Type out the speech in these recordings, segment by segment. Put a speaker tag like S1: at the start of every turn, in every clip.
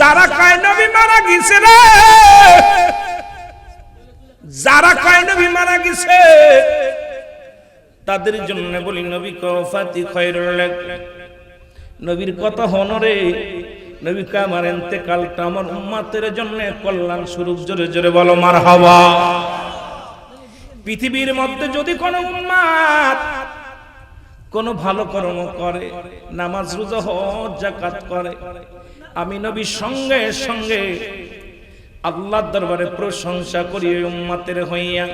S1: যারা কয় মারা গেছে রে? যারা কয় মারা গেছে? তাদের জন্য বলি, নবী কফাতি খয়রুল। নবীর কথা হনরে নবী কামার এতেকালটা আমার উম্মাতের জন্য কল্যাণ স্বরূপ। জোরে জোরে বলো মার পৃথিবীর মধ্যে যদি কোনো উম্মাত কোন ভালো কর্ম করে, নামাজ, রোজা, হজ জাকাত করে। আমি নবীর সঙ্গে সঙ্গে আল্লাহর দরবারে প্রশংসা করি উম্মাতের হইয়া।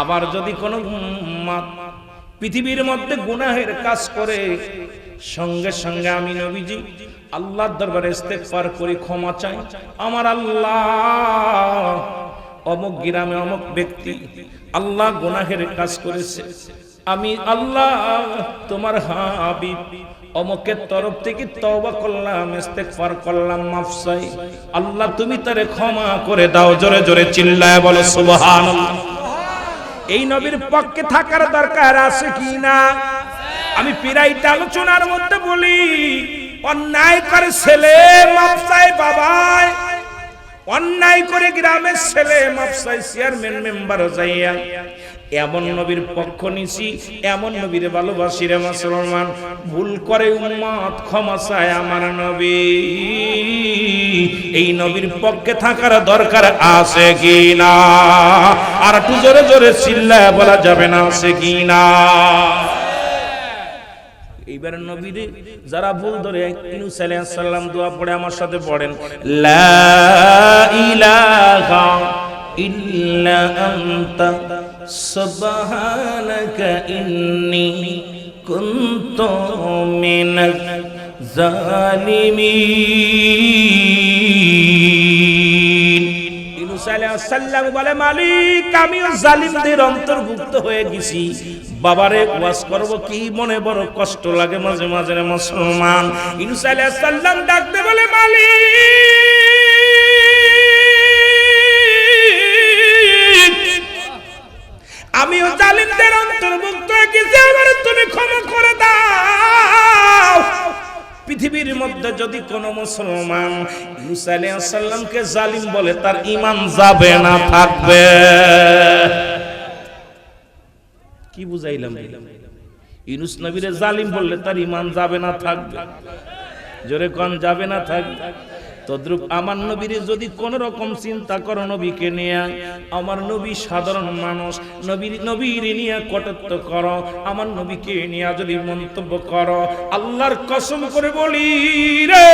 S1: আবার যদি কোনো উম্মাত পৃথিবীর মধ্যে গুনাহের কাজ করে, সঙ্গে সঙ্গে আমি নবীজি আল্লাহর দরবারে ইস্তেগফার করি, ক্ষমা চাই। আমার আল্লাহ অমুক গ্রামে অমুক ব্যক্তি আল্লাহ গুনাহের কাজ করেছে। আমি আল্লাহ, তোমার হাবিব। অমকের তরফ থেকে তওবা করলাম, ইস্তেগফার করলাম, মাফ চাই। আল্লাহ, তুমি তারে ক্ষমা করে দাও, জোরে জোরে চিল্লায় বলো, সুবহানাল্লাহ। এই নবীর পক্ষে থাকার দরকার আছে কি না? আমি পিরাইটা আলোচনার মধ্যে বলি, অন্যায় করে ছেলে মাফ চাই অন্যায় করে গ্রামের ছেলে মাফসাই চেয়ারম্যান, মেম্বার যাইয়া। এমন নবীর পক্ষ নিছি, এমন নবীর ভালোবাসি রে মুসলমান। ভুল করে উম্মত ক্ষমা চায় আমার নবী। এই নবীর পক্ষে থাকার দরকার আছে কি না আর একটু জোরে জোরে চিল্লায় বলা যাবে না আছে কি না এইবার নবীরে যারা ভুল ধরে ইনুস আলাইহিস সালাম দোয়া পড়ে আমার সাথে পড়েন। লা ইলাহা ইল্লা আনতা সুবহানাকা ইন্নী কুনতু মিনাজ জালিমিন ইউনুস আলাইহিস সালাম বলে, মালিক আমিও জালিমদের অন্তর্ভুক্ত হয়ে গেছি। বাবারে, ওয়াজ করব কি? মনে বড় কষ্ট লাগে মাঝে মাঝে মুসলমান। ইউনুস আলাইহিস সালাম ডাকতে বলে, মালিক আমিও জালিমদের অন্তর্ভুক্ত গেছি আমার তুমি ক্ষমা করে দাও। পৃথিবীর মধ্যে যদি কোন মুসলমান ইউসা জালিম বলে, তার ঈমান যাবে না, থাকবে। কি বুঝাইলাম? ইউনুস নবীরে জালিম বললে তার ঈমান যাবে না, থাকবে। জোরে কোন, যাবে না, থাকবে। তদ্রুপ আমার নবীর যদি কোন রকম চিন্তা করো নবীকে নিয়ে, আমার নবী সাধারণ মানুষ, নবীর নবীর নিয়ে কটত্ব করো, আমার নবীকে নিয়ে যদি মন্তব্য করো, আল্লাহর কসম করে বলি রে,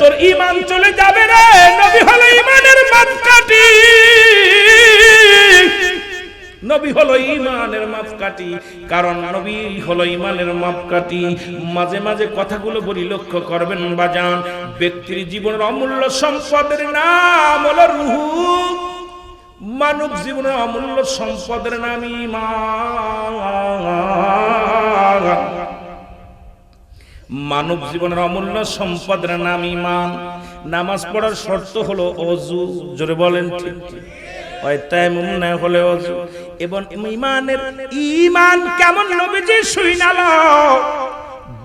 S1: তোর ইমান চলে যাবে রে, নবী হলো ইমানের মাপকাঠি নবী হলো ইমানের মাপকাঠি, কারণ নবী হলো ইমানের মাপকাঠি। মাঝে মাঝে কথাগুলো বলি, লক্ষ্য করবেন বাজান, ব্যক্তির জীবনের অমূল্য সম্পদের নাম হলো রুহু। মানব জীবনের অমূল্য সম্পদের নাম ইমান মানব জীবনের অমূল্য সম্পদের নাম ইমান নামাজ পড়ার শর্ত হলো অজু, জোরে বলেন ঠিক ঠিক। হয় তাইমুম না হলে অজু। এবং ইমানের ইমান কেমন নবীজি শুইনালো?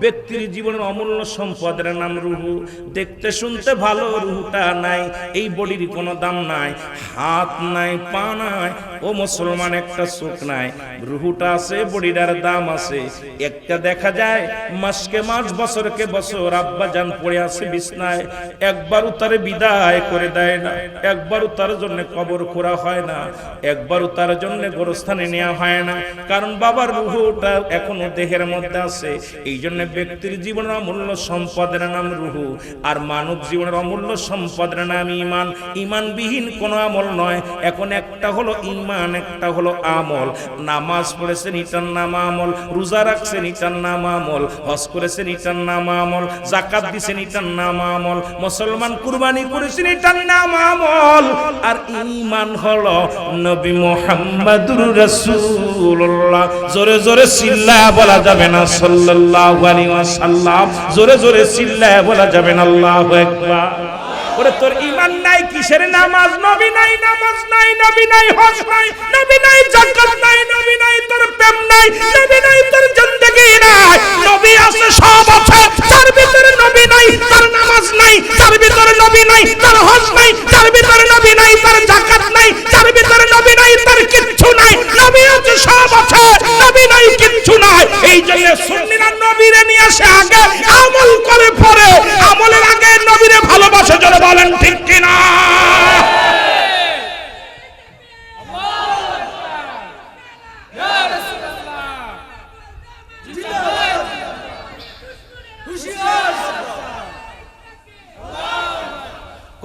S1: ব্যক্তির জীবনের অমূল্য সম্পদের নাম রুহু। দেখতে শুনতে ভালো রুহুটা নাই, এই বডির কোনো দাম নাই, হাত নাই, পা নাই, ও মুসলমান একটা চোখ নাই। রুহুটা আছে বডিটার দাম আছে। একটা দেখা যায়, মাসকে মাস, বছরকে বছর আব্বা জান পড়ে আছে বিছনায়। একবারও তার বিদায় করে দেয় না, একবারও তার জন্য কবর খোঁড়া হয় না, একবারও তার জন্য গোরস্থানে নেওয়া হয় না। কারণ বাবার রুহুটা এখনও দেহের মধ্যে আছে, এই জন্য ব্যক্তির জীবনের অমূল্য সম্পদের নাম রুহু আর মানব জীবনের অমূল্য সম্পদের নাম ইমান ইমানবিহীন কোনো আমল নয়। এখন একটা হলো ইমান একটা হলো আমল। নামাজ পড়েছেন ইটার নাম আমল। রোজা রাখছেন ইটার নাম আমল। হজ করেছেন ইটার নাম আমল। জাকাত দিছেন ইটার নাম আমল। মুসলমান কুরবানি করেছেন ইটার নাম আমল। আর ইমান হলো নবী মুহাম্মাদুর রাসূলুল্লাহ। জোরে জোরে সিল্লা বলা যাবে না সাল্লাল্লাহু আলাইহি ওয়াসাল্লাম জোরে জোরে চিল্লায় বলা যাবে না, আল্লাহু আকবার। ওরে, তোর ইমান নাই, কিসের নামাজ? নবী নাই, নামাজ নাই, নবী নাই, হজ নাই, নবী নাই জাকাত নাই, নবী নাই, তোর প্রেম নাই, নবী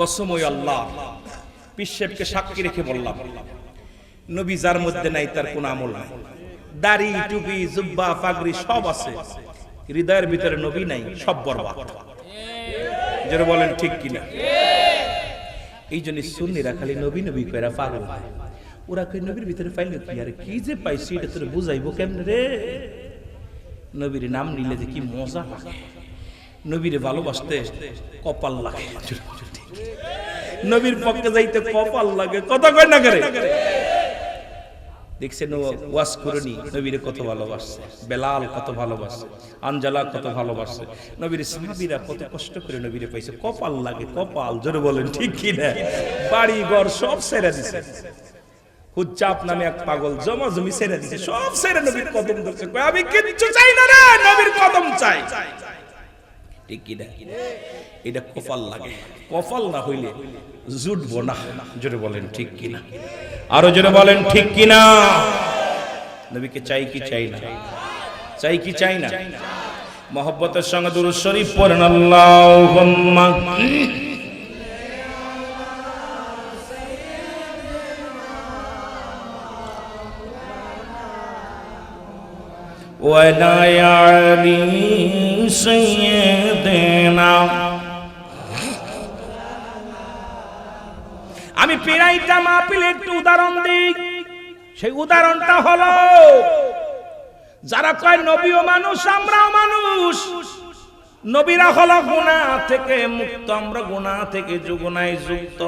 S1: কসমই আল্লাহ। পিসেবকে সাক্ষী রেখে বললাম, নবী যার মধ্যে নাই তার কোন আমল নাই। দাড়ি, টুপি, জুব্বা, পাগড়ি সব আছে। হৃদয়ের ভিতরে নবী নাই, সব বরবাদ। যারা বলেন, ঠিক কিনা? এই জন্য সুন্নিরা খালি নবী নবী কইরা পাগল ওরা কই, নবীর ভিতরে পাইল কি? আরে কি যে পাইছি, এটা তোর বুঝাইবো কেমনে রে? নবীর নাম নিলে যে কি মজা লাগে। নবীরে ভালোবাসতে কপাল লাগে। নবীর পক্ষে যাইতে কপাল লাগে। কথা কয় না করে? দেখছেন ও ওয়াজ করনি, নবীর কত ভালোবাসছে, বেলাল কত ভালোবাসে আঞ্জালা কত ভালোবাসে নবীর সাহাবীরা কত কষ্ট করে নবীরে পাইছে। কপাল লাগে, কপাল, জোরে বলেন, ঠিক কি না? বাড়ি ঘর সব ছেড়ে দিছে। হুজ্জাপ নামে এক পাগল জমা জমি ছেড়ে দিছে, সব ছেড়ে নবীর কদম ধরছে। আমি কিচ্ছু চাই না রে, নবীর কদম চাই। ঠিক কি না? এটা কপাল লাগে। কপাল না হইলে জুটব না। জোরে বলেন ঠিক কিনা আরও জোরে বলেন ঠিক কিনা নবীকে চাই কি চাই না? চাই কি চাই না? মহব্বতের সঙ্গে দুরুদ শরীফ পড়েন। আল্লাহুম্মা। ولا علي سيدنا আমি পেরাইটা মাহফিলে একটু উদাহরণ দিই সেই উদাহরণটা হলো যারা কয় নবীও মানুষ আমরাও মানুষ নবীরা হলো গুণা থেকে মুক্ত আমরা গুণা থেকে যুগুনায় যুক্ত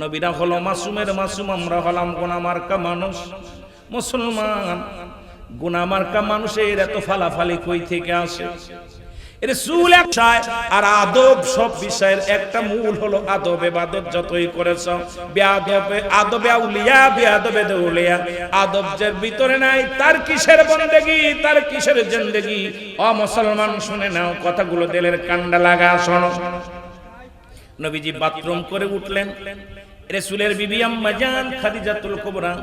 S1: নবীরা হলো মাসুমের মাসুম আমরা হলাম গুণা মার্কা মানুষ মুসলমান গুণা মার্কা মানুষের এত ফালাফালি কই থেকে আসে? আর আদব সব বিষয়ের একটা মূল যতই করেছ। ভিতরে নাই, তার কিসের তার কিসের মুসলমান, শুনে নাও কথাগুলো, দিলের কান্ডা লাগা, শোনো। নবীজি বাথরুম করে উঠলেন। রেসুলের বিবি আম্মা জান খাদিজাতুল কুবরা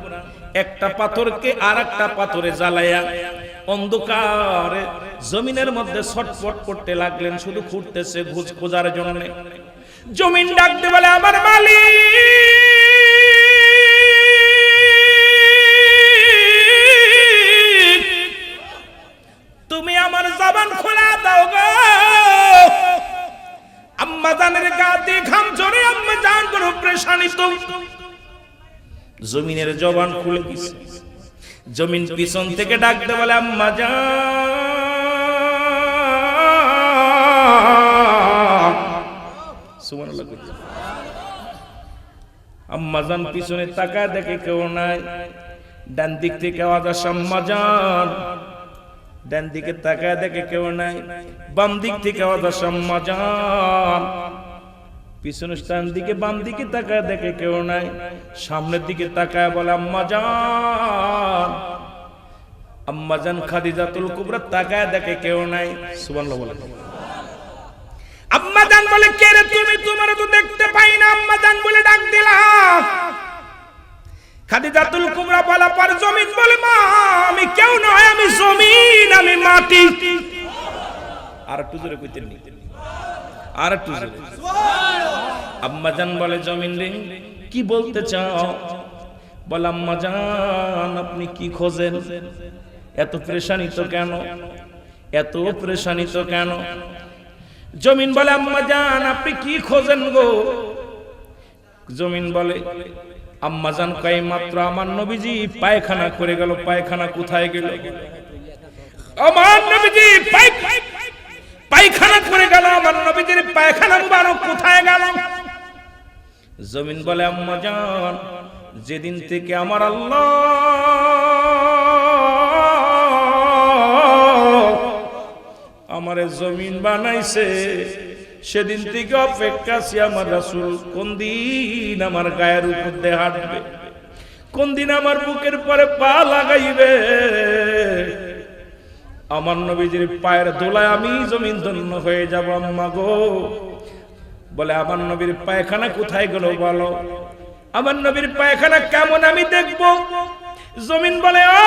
S1: একটা পাথরকে আর একটা পাথরে জ্বালায়া অন্ধকারে জমিনের মধ্যে ছটফট করতে লাগলেন, শুধু খুঁড়তেছে ঘুষ খোঁজার জন্য। জমিন ডাকতে বলে, আমার মালিক, তুমি আমার জবান খোলা দাও গো। আম্মা জানের গাতে জমিনের জবান খুলে দিছে। জমিন পিছন থেকে ডাকতে বলে, আম্মা। আম্মা জান পিছনে দেখে কেউ নাই। ডান দিক থেকে আওয়াজ দেখে কেউ নাই। বাম দিক থেকে আওয়াজ আসে, আম্মা জান। পিছনে ডান দিকে, বাম দিকে তাকায় দেখে কেউ নাই। সামনের দিকে তাকায় বলে, আম্মা জান। আম্মা জান খাদিজাতুল কুবরা তাকায় দেখে কেউ নাই। সুবহানাল্লাহ বলে। আম্মা জান বলে, কে রে তুমি? তোমার তো দেখতে পাই না। আম্মা জান বলে, ডাক দিলাম খাদিজাতুল কুবরা বলা পর জমিন বলে, মা, আমি কেউ নয়, আমি জমিন, আমি মাটি। আর একটু জোরে কইতেন নি। আর একটু জোরে। আম্মা জান বলে, জমিন রে, কি বলতে চাও? বল, আম্মা জান, আপনি কি খোঁজেন? এত প্রেশানিত কেন? এত প্রেশানিত কেন? জমিন বলে, আম্মা জান, আপনি কি খোঁজেন গো? জমিন বলে, আম্মা জান কয়, মাত্র আমার নবীজি পায়খানা করে গেল, পায়খানা কোথায় গেল? আমার নবীজি পায়- পায়খানা করে গেল আমার নবীজির পায়খানা মুবারক কোথায় গেল? জমিন বলে, আম্মা জান, যেদিন থেকে আমার আল্লাহ আমারে জমিন বানাইছে, সেদিন থেকে অপেক্ষা আছি আমার রাসূল, কোন দিন আমার গায়ের উপর দিয়ে হাঁটবে, কোন দিন আমার বুকের পরে পা লাগাইবে? আমার নবীজির পায়ের দোলায় আমি জমিন ধন্য হয়ে যাব, আম্মা গো। বলে, আমার নবীর পায়খানা কোথায় গেল বলো? আমার নবীর পায়খানা কেমন আমি দেখব? জমিন বলে, ও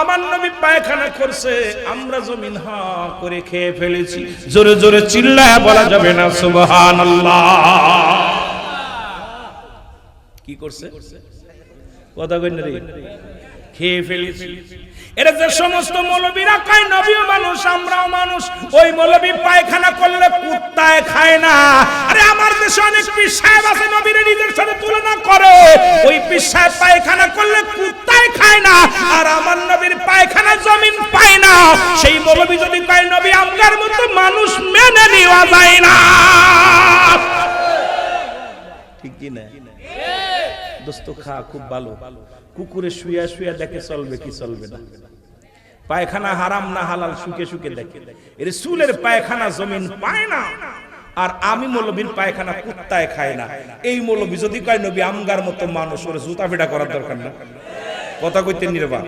S1: আমার নবী পায়খানা করছে, আমরা জমিন হা করে খেয়ে ফেলেছি। জোরে জোরে চিল্লায় বলা যাবে না, সুবহানাল্লাহ। কি করছে? কথা কই না রে। খেয়ে ফেলেছি। এরা যে সমস্ত মৌলবীরা কয়, নবীও মানুষ, আমরাও মানুষ। ওই মৌলবী পায়খানা করলে কুত্তায় খায় না। আরে আমার দেশে অনেক পীর সাহেব আছে, নবীর নিজের সাথে তুলনা করে। ওই পীর সাহেব পায়খানা করলে কুত্তায় খায় না, আর আমার নবীর পায়খানা জমিন পায় না। সেই মৌলবী যদি কয়, নবী, আমগার মতো মানুষ মেনে নেওয়া যায় না। ঠিক কি না? দোস্ত খা খুব ভালো। কুকুরে শুয়া শুয়া দেখে চলবে কি চলবে না। পায়খানা হারাম না হালাল শুকে শুকে দেখে। এর চুলের পায়খানা জমিন পায় না, আর আমি মৌলবীর পায়খানা কুত্তায় খায় না। এই মৌলবী যদি কয়, নবী, আমগার মতো মানুষ, ওর জুতা ফেটা করার দরকার না কথা কইতে নির্বা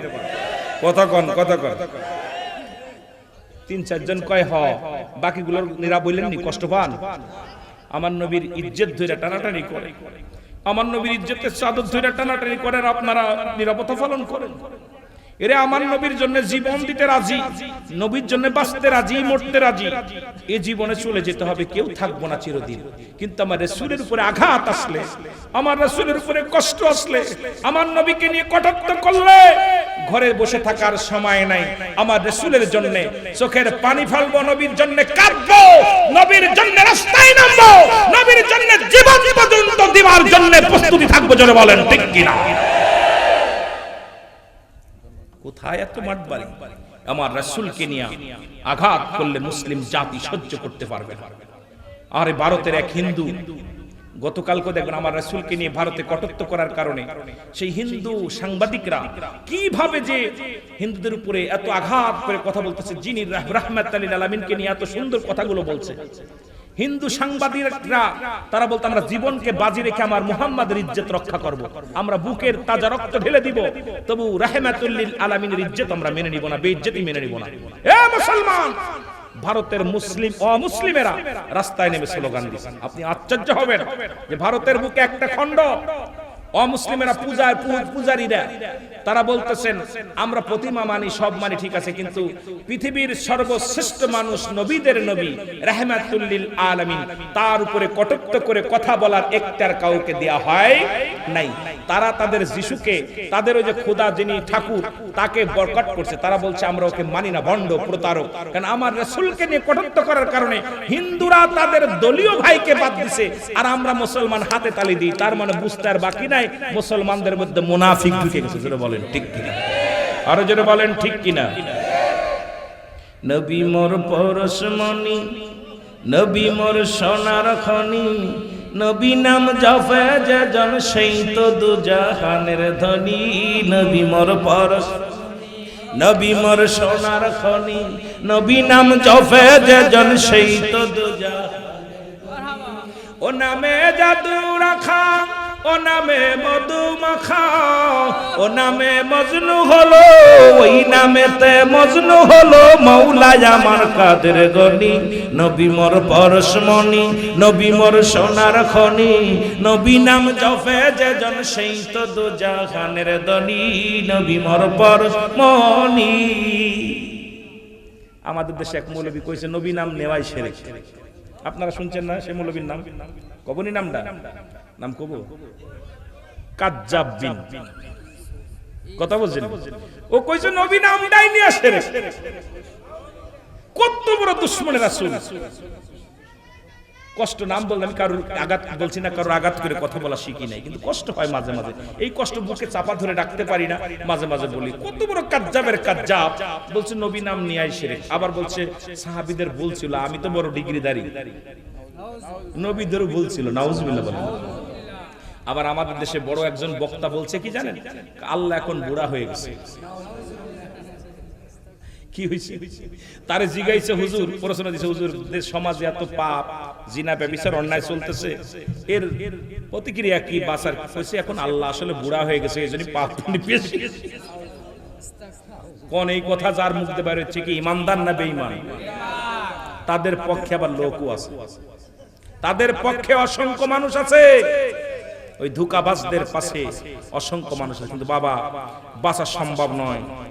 S1: কথা কন কথা কন। তিন চারজন কয়, হ, বাকিগুলোর নিরা বললেন কষ্ট পান? আমার নবীর ইজ্জত ধরে টানাটানি করে। আমার নবীর ইজ্জতের চাদর ধরে টানাটানি করেন, আপনারা নিরাপত্তা পালন করেন। এরে আমার নবীর জন্য জীবন দিতে রাজি, নবীর জন্য বাঁচতে রাজি, মরতে রাজি, এ জীবনে চলে যেতে হবে, কেউ থাকব না চিরদিন। কিন্তু আমার রসুলের উপরে আঘাত আসলে, আমার রসুলের উপরে কষ্ট আসলে, আমার নবীকে নিয়ে কটাক্ত করলে, ঘরে বসে থাকার সময় নাই। আমার রসুলের জন্য চোখের পানি ফেলব, নবীর জন্য কাঁদবো, নবীর জন্য রাস্তায় নামবো, নবীর জন্য জন্য প্রস্তুতি থাকব জোরে বলেন, ঠিক কিনা? কোথায় এত মাঠ বাড়ি আমার রাসূলকে নিয়ে আঘাত করলে মুসলিম জাতি সহ্য করতে পারবে আরে ভারতের এক হিন্দু, গতকালকে দেখবেন আমার রাসূলকে নিয়ে ভারতে কটত্ব করার কারণে সেই হিন্দু সাংবাদিকরা কীভাবে যে হিন্দুদের উপরে এত আঘাত করে কথা বলতেছে, যিনি রাহমাত আলী আলামিনকে নিয়ে এত সুন্দর কথাগুলো বলছে। হিন্দু সাংবাদিকরা, তারা বলতো, আমরা জীবনকে বাজি রেখে আমার মুহাম্মাদের ইজ্জত রক্ষা করব। আমরা বুকের তাজা রক্ত ঢেলে দিব। তবু রাহমাতুল্লিল আলামিনের ইজ্জত আমরা মেনে নিব না, বেইজ্জতি মেনে নিব না। এ মুসলমান! ভারতের মুসলিম, অমুসলিমেরা রাস্তায় নেমে স্লোগান দিচ্ছে আপনি আশ্চর্য হবেন যে ভারতের বুকে একটা খণ্ড অমুসলিমেরা পূজার পূজারীরা, তারা বলতেছেন, আমরা প্রতিমা মানি, সব মানি, ঠিক আছে, কিন্তু পৃথিবীর সর্বশ্রেষ্ঠ মানুষ নবীদের নবী, রাহমাতুল্লিল আলামিন, তার উপরে কটুক্ত করে কথা বলার একটার কাউকে দেয়া হয় নাই। তারা তাদের যিশুকে, তাদের ওই যে খোদা যিনি ঠাকুর, তাকে বরকট করছে। তারা বলছে, আমরা ওকে মানি না, ভণ্ড, প্রতারক, কারণ আমার রাসূলকে নিয়ে কটুক্ত করার কারণে হিন্দুরা তাদের দলীয় ভাইকে বাদ দিছে, আর আমরা মুসলমান হাতে তালি দিই, তার মানে বুঝতে আর বাকি নাই। মুসলমানদের মধ্যে মুনাফিক ঢুকে গেছে, জোরে বলেন, ঠিক কিনা? আরও জোরে বলেন, ঠিক কিনা? নবী মোর পরশমণি নবী মোর সোনার খনি, নবী নাম জপে যে জন, সেই তো দুজাহানের ধনী। নবী মোর পরশ নবী মোর সোনার খনি, নবী নাম জপে যে জন, সেই তো দুজাহান ও নামে জাদু রাখা ও নামে মধু মাখা ও নামে মজনু হলো, ওই নামেতে মজনু হলো মৌলাই আমার কাদের গনি। নবী মোর পরশমণি, নবী মোর সোনার খনি। নবী নাম জপে যে জন সেই তো দুজাহানের দনি নবী মোর পরশমণি। আমাদের দেশে এক মৌলবী কইছে, নবী নাম নেওয়াই সেরে আপনারা শুনছেন না সে মৌলবীর নাম? কবনি নামটা? নাম কব? কাজ্জাব বিন। কথা বলছেন? ও কইছে, নবী নামটাই নিয়ে আসে রে। কত বড় দুশ্মনের রাসূল। কষ্ট নাম বললে আমি কারোর আঘাত বলছি না, কারোর আঘাত করে কথা বলা শিখি নাই, কিন্তু কষ্ট হয় মাঝে মাঝে। এই কষ্ট বুকে চাপা ধরে রাখতে পারি না, মাঝে মাঝে বলি, কত বড় কাজ্জাবের কাজ্জাব। বলছে, নবী নাম নিয়ে আইসে আবার বলছে, সাহাবিদের বলছিল আমি তো বড় ডিগ্রিদারি। নবীদেরও ভুল ছিল, নাউজুবিল্লাহ বলেন। আবার আমাদের দেশে বড় একজন বক্তা বলছে কি জানেন? আল্লাহ এখন বুড়া হয়ে গেছে। কি হয়েছে? তারে জিগাইছে হুজুর প্রশ্ন দিছে হুজুর সমাজে এত পাপ, জিনা ব্যবিচার, অন্যায় চলতেছে। এর প্রতিক্রিয়া কি বাসার কইছে এখন আল্লাহ আসলে বুড়া হয়ে গেছে, এই জন্য পাপ কোন এই কথা যার মুখ দিয়ে বাইরে হচ্ছে কি, ইমানদার না বেঈমান? তাদের পক্ষে আবার লোকও আছে। তাদের পক্ষে অসংখ্য মানুষ আছে। ওই ধুকাবাসদের পাশে অসংখ্য মানুষ আছে। কিন্তু বাবা বাঁচা সম্ভব নয়।